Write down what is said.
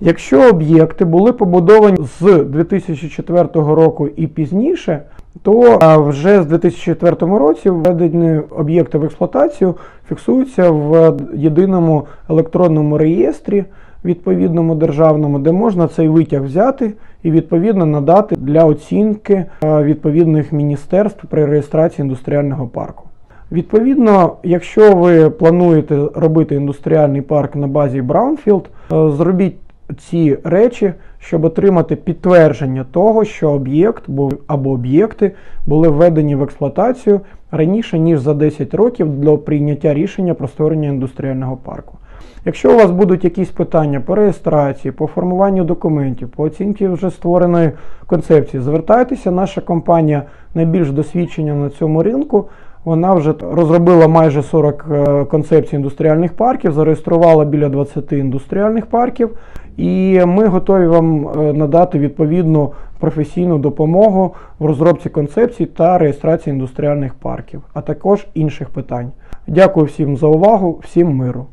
Якщо об'єкти були побудовані з 2004 року і пізніше, то вже з 2004 році введені об'єкти в експлуатацію фіксуються в єдиному електронному реєстрі, відповідному державному, де можна цей витяг взяти і відповідно надати для оцінки відповідних міністерств при реєстрації індустріального парку. Відповідно, якщо ви плануєте робити індустріальний парк на базі Brownfield, е, зробіть ці речі, щоб отримати підтвердження того, що об'єкт був або об'єкти були введені в експлуатацію раніше ніж за 10 років до прийняття рішення про створення індустріального парку. Якщо у вас будуть якісь питання по реєстрації, по формуванню документів, по оцінці вже створеної концепції, звертайтеся. Наша компанія найбільш досвідчена на цьому ринку. Вона вже розробила майже 40 е, концепцій індустріальних парків, зареєструвала біля 20 індустріальних парків, і ми готові вам е, надати відповідну професійну допомогу в розробці концепцій та реєстрації індустріальних парків, а також інших питань. Дякую всім за увагу, всім миру.